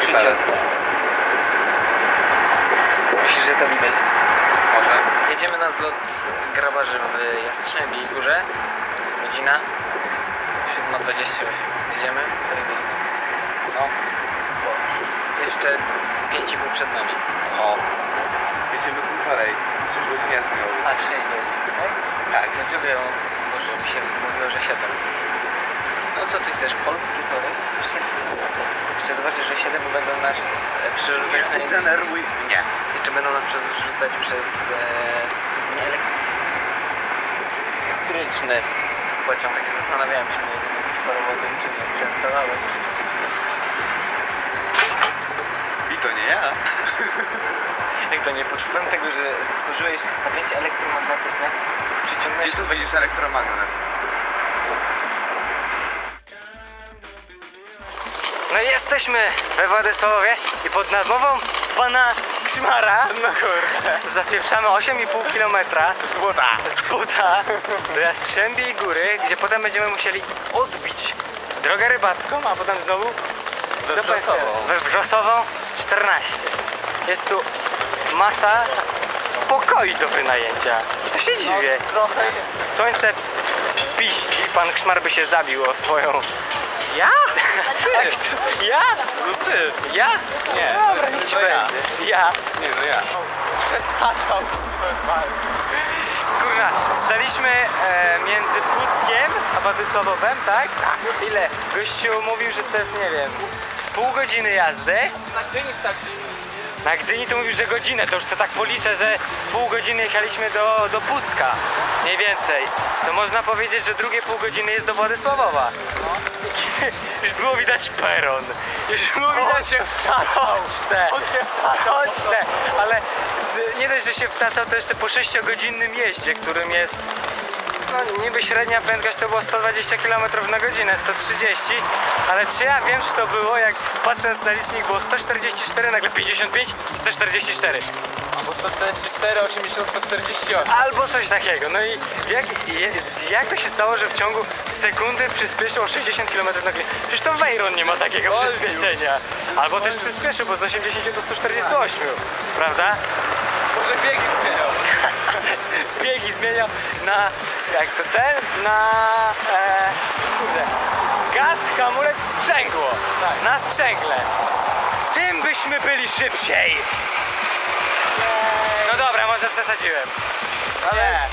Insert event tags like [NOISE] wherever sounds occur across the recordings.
Od... Myślisz, że to widać? Może? Jedziemy na zlot grabarzy w Jastrzębiej Górze. Godzina 7.28. Jedziemy? Której godziny? No. Jeszcze 5,5 przed nami. O. Jedziemy półtorej. 3 godziny jasno miało być. A, 6 godzin. Tak, co wiem, może mi się mówiło, że 7. No co ty chcesz? Polskie tory? Jeszcze zobaczysz, że 7 będą nas e, przerzucać na denerwuj. Nie. Jeszcze będą nas przerzucać przez e, nie elektryczny pociąg. Tak się zastanawiałem, czy nie jedziemy jakimś parowozem, czy nie. Żartowałem. I to nie ja. [LAUGHS] Jak to nie poczułem tego, że stworzyłeś napięcie elektromagnetyczne, przyciągnąłeś Gdzie tu będziesz elektromagnes? No i jesteśmy we Władysławowie i pod nadmową pana Krzmara no kurde. zapieprzamy 8,5 km z buta. z buta do Jastrzębiej Góry, gdzie potem będziemy musieli odbić drogę rybacką, a potem znowu We do Wrzosową. We Wrzosową 14. Jest tu masa pokoi do wynajęcia. I to się dziwię. Trochę. Słońce piści, pan Krzmar by się zabił o swoją... Ja? [LAUGHS] Ty? Ja? No ty. Ja? Nie, Dobra, to- niech ci to ja. Ja. Nie no ja. Przetaczał Kurna, staliśmy e, między Puckiem a Władysławowem, tak? Ile? Gościu mówił, że to jest, nie wiem, z pół godziny jazdy. Na Gdyni tak Na Gdyni to mówił, że godzinę, to już sobie tak policzę, że pół godziny jechaliśmy do, do Pucka. Mniej więcej. To można powiedzieć, że drugie pół godziny jest do Władysławowa. [LAUGHS] Już było widać peron. Już było widać pocztę. Pocztę. Ale nie dość, że się wtaczał, to jeszcze po 6-godzinnym jeździe, którym jest no niby średnia prędkość to było 120 km na godzinę, 130, ale czy ja wiem, czy to było, jak patrząc na licznik było 144, nagle 55 i 144. Albo 144, 80, 148. Albo coś takiego. No i jak, jak to się stało, że w ciągu sekundy przyspieszył o 60 km na godzinę? Przecież to Veyron nie ma takiego przyspieszenia. Albo też przyspieszył, bo z 80 do 148, prawda? Może biegi zmieniał. [LAUGHS] [LAUGHS] biegi zmieniał na jak to ten na e, kurde gaz, hamulec, sprzęgło. Tak. na sprzęgle. Tym byśmy byli szybciej. No dobra, może przesadziłem. Ale...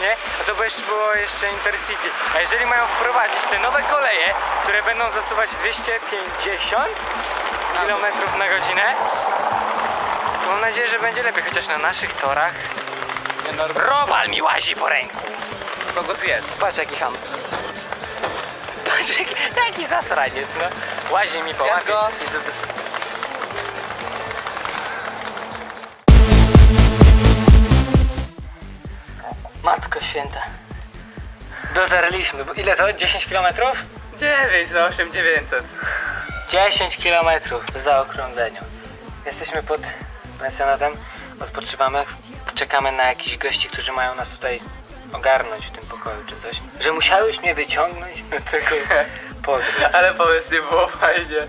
nie? [LAUGHS] A to by było jeszcze Intercity. A jeżeli mają wprowadzić te nowe koleje które będą zasuwać 250 km na godzinę mam nadzieję, że będzie lepiej, chociaż na naszych torach no, Robal mi łazi po ręku. kogo zjedz? Patrz jaki ham. Patrz jaki, jaki zasraniec, no. Łazi mi po łapie i zad... Matko święta. Dotarliśmy. Bo Ile to? 10 km? 9 za 8, 900. 10 km w zaokrągleniu. Jesteśmy pod pensjonatem, odpoczywamy, czekamy na jakichś gości, którzy mają nas tutaj ogarnąć w tym pokoju czy coś. Że musiałeś mnie wyciągnąć do tego [LAUGHS] podróż. Ale powiedz, nie było fajnie.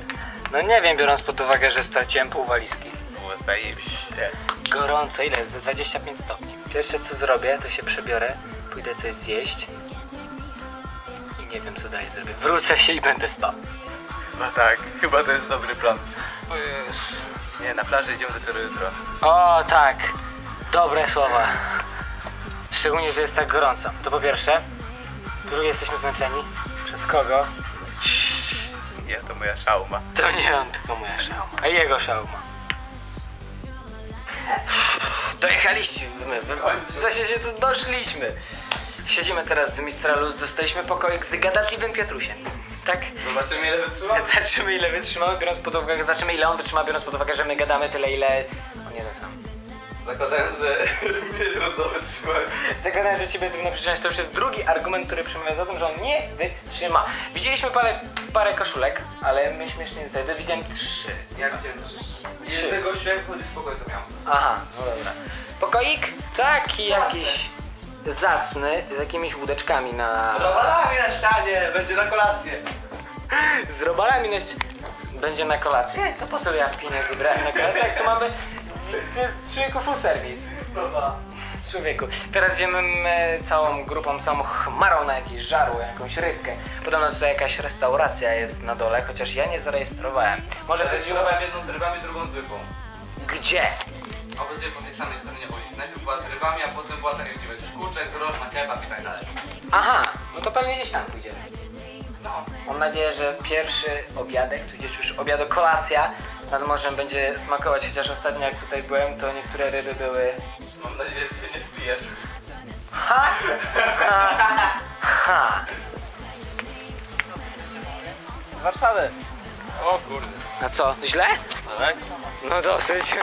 No nie wiem, biorąc pod uwagę, że straciłem pół walizki. Było zajebiście. Gorąco, ile jest? Za 25 stopni. Pierwsze co zrobię, to się przebiorę, pójdę coś zjeść i nie wiem co dalej zrobię. Wrócę się i będę spał. No tak, chyba to jest dobry plan. Nie, na plaży idziemy dopiero jutro. O tak, dobre słowa. Szczególnie, że jest tak gorąco. To po pierwsze. Po drugie, jesteśmy zmęczeni. Przez kogo? Nie, to moja szauma. To nie on, tylko moja szauma. A jego szauma. Dojechaliście. My, my, w zasadzie tu doszliśmy. Siedzimy teraz z Mistra Luz, dostaliśmy pokoik z gadatliwym Piotrusiem. Tak? Zobaczymy ile wytrzyma. [LAUGHS] Zobaczymy ile wytrzymamy, biorąc pod uwagę, zobaczymy ile on wytrzyma, biorąc pod uwagę, że my gadamy tyle ile on jeden sam. Zakładając, że [LAUGHS] nie trudno wytrzymać. Zakładając, że ciebie trudno przytrzymać, to już jest drugi argument, który przemawia za tym, że on nie wytrzyma. Widzieliśmy parę, parę koszulek, ale my śmiesznie nie. Widziałem trzy. Ja widziałem. Trzy. Nie gościa jak chodzi spokojnie to miałem. Aha, no dobra. Pokoik taki jakiś zacny, z jakimiś łódeczkami na... Robalami na ścianie, będzie na kolację. Z robalami na ści- będzie na kolację? To po co ja pieniądze brałem na kolację, jak to mamy... To jest człowieku full service. Człowieku. Teraz idziemy e, całą grupą, całą chmarą na jakieś żarło, jakąś rybkę. Podobno tutaj jakaś restauracja jest na dole, chociaż ja nie zarejestrowałem. Może chodziło... Jedną z rybami, drugą z rybą. Gdzie? O, będzie po tej samej stronie ulicy. Najpierw była a potem była tak jak gdzie będziesz kurczak, zrożna, kebab i tak dalej. Aha, no to pewnie gdzieś tam pójdziemy. No. Mam nadzieję, że pierwszy obiadek, tudzież już obiado kolacja nad morzem będzie smakować, chociaż ostatnio jak tutaj byłem, to niektóre ryby były... Mam nadzieję, że się nie spijesz. Ha! Ha! Ha! Warszawy. O kurde. A co, źle? Tak? No dosyć.